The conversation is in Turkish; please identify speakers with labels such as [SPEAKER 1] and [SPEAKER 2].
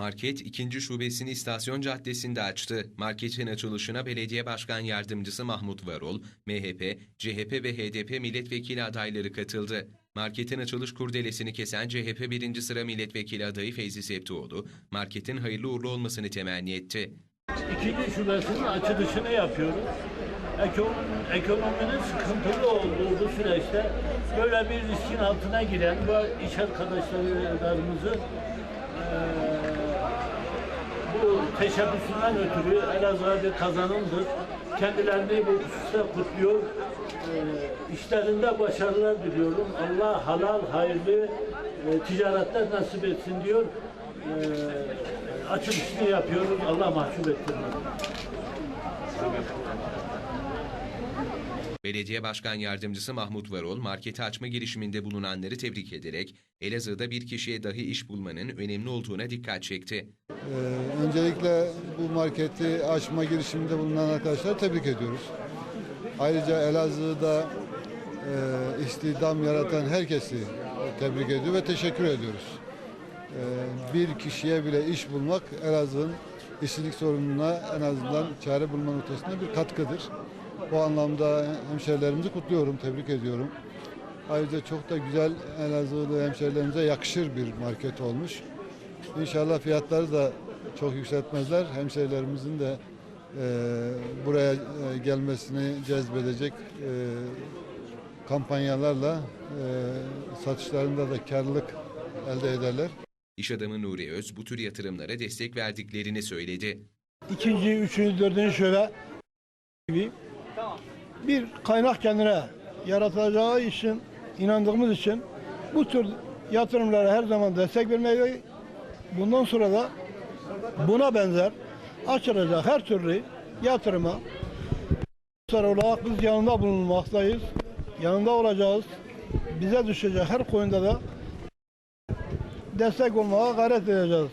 [SPEAKER 1] Market ikinci şubesini istasyon caddesinde açtı. Marketin açılışına belediye başkan yardımcısı Mahmut Varol, MHP, CHP ve HDP milletvekili adayları katıldı. Marketin açılış kurdelesini kesen CHP birinci sıra milletvekili adayı Feyzi Septioğlu, marketin hayırlı uğurlu olmasını temenni etti.
[SPEAKER 2] İkinci şubesinin açılışını yapıyoruz. Ekonom- Ekonominin sıkıntılı olduğu bu süreçte böyle bir riskin altına giren bu iş arkadaşlarımızı bu teşebbüsünden ötürü Elazığ'a kazanımdır. Kendilerini bu hususta kutluyor. Eee, işlerinde başarılar diliyorum. Allah halal, hayırlı e, ticaretler nasip etsin diyor. Eee açılışını yapıyoruz. Allah mahcup ettirmesin.
[SPEAKER 1] Belediye Başkan Yardımcısı Mahmut Varol, marketi açma girişiminde bulunanları tebrik ederek Elazığ'da bir kişiye dahi iş bulmanın önemli olduğuna dikkat çekti.
[SPEAKER 3] Ee, öncelikle bu marketi açma girişiminde bulunan arkadaşları tebrik ediyoruz. Ayrıca Elazığ'da e, istihdam yaratan herkesi tebrik ediyor ve teşekkür ediyoruz. Ee, bir kişiye bile iş bulmak Elazığ'ın işsizlik sorununa en azından çare bulma noktasında bir katkıdır. Bu anlamda hemşerilerimizi kutluyorum, tebrik ediyorum. Ayrıca çok da güzel Elazığlı hemşerilerimize yakışır bir market olmuş. İnşallah fiyatları da çok yükseltmezler. Hemşehrilerimizin de e, buraya e, gelmesini cezbedecek e, kampanyalarla e, satışlarında da karlılık elde ederler.
[SPEAKER 1] İş adamı Nuri Öz bu tür yatırımlara destek verdiklerini söyledi.
[SPEAKER 4] ikinci, üçüncü, dördüncü şöyle gibi bir kaynak kendine yaratacağı için inandığımız için bu tür yatırımlara her zaman destek vermeyi bundan sonra da buna benzer açılacak her türlü yatırıma olarak biz yanında bulunmaktayız. Yanında olacağız. Bize düşecek her konuda da destek olmaya gayret edeceğiz.